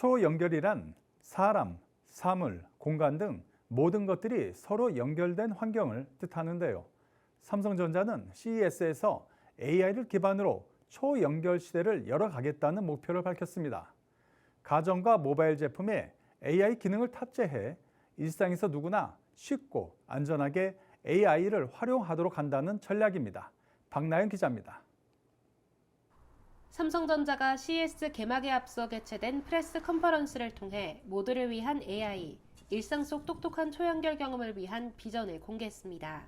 초연결이란 사람, 사물, 공간 등 모든 것들이 서로 연결된 환경을 뜻하는데요. 삼성전자는 CES에서 AI를 기반으로 초연결 시대를 열어가겠다는 목표를 밝혔습니다. 가정과 모바일 제품에 AI 기능을 탑재해 일상에서 누구나 쉽고 안전하게 AI를 활용하도록 한다는 전략입니다. 박나연 기자입니다. 삼성전자가 CES 개막에 앞서 개최된 프레스 컨퍼런스를 통해 모두를 위한 AI, 일상 속 똑똑한 초연결 경험을 위한 비전을 공개했습니다.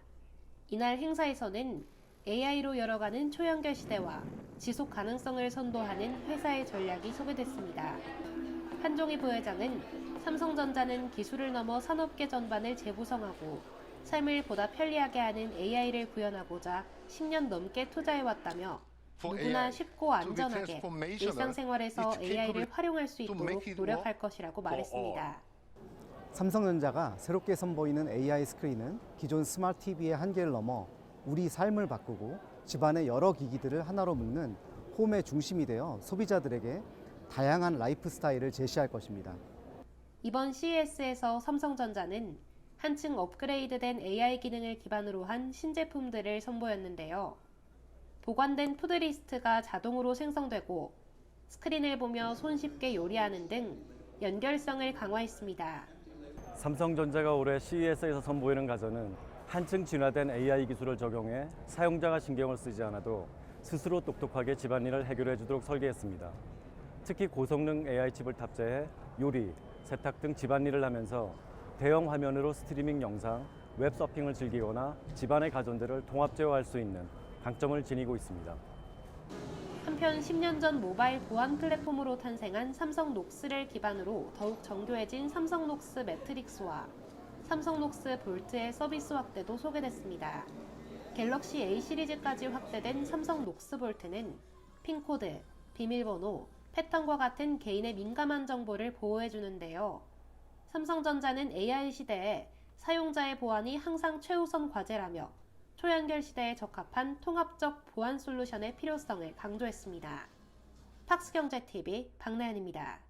이날 행사에서는 AI로 열어가는 초연결 시대와 지속 가능성을 선도하는 회사의 전략이 소개됐습니다. 한종희 부회장은 삼성전자는 기술을 넘어 산업계 전반을 재구성하고 삶을 보다 편리하게 하는 AI를 구현하고자 10년 넘게 투자해왔다며 누구나 쉽고 안전하게 일상생활에서 AI를 활용할 수 있도록 노력할 것이라고 말했습니다. 삼성전자가 새롭게 선보이는 AI 스크린은 기존 스마트 TV의 한계를 넘어 우리 삶을 바꾸고 집안의 여러 기기들을 하나로 묶는 홈의 중심이 되어 소비자들에게 다양한 라이프 스타일을 제시할 것입니다. 이번 CES에서 삼성전자는 한층 업그레이드된 AI 기능을 기반으로 한 신제품들을 선보였는데요. 보관된 푸드리스트가 자동으로 생성되고 스크린을 보며 손쉽게 요리하는 등 연결성을 강화했습니다. 삼성전자가 올해 CES에서 선보이는 가전은 한층 진화된 AI 기술을 적용해 사용자가 신경을 쓰지 않아도 스스로 똑똑하게 집안일을 해결해 주도록 설계했습니다. 특히 고성능 AI 칩을 탑재해 요리, 세탁 등 집안일을 하면서 대형 화면으로 스트리밍 영상, 웹 서핑을 즐기거나 집안의 가전들을 통합 제어할 수 있는 강점을 지니고 있습니다. 한편 10년 전 모바일 보안 플랫폼으로 탄생한 삼성 녹스를 기반으로 더욱 정교해진 삼성 녹스 매트릭스와 삼성 녹스 볼트의 서비스 확대도 소개됐습니다. 갤럭시 A 시리즈까지 확대된 삼성 녹스 볼트는 핀코드, 비밀번호, 패턴과 같은 개인의 민감한 정보를 보호해주는데요. 삼성전자는 AI 시대에 사용자의 보안이 항상 최우선 과제라며 초연결 시대에 적합한 통합적 보안 솔루션의 필요성을 강조했습니다. 팍스경제TV 박나연입니다.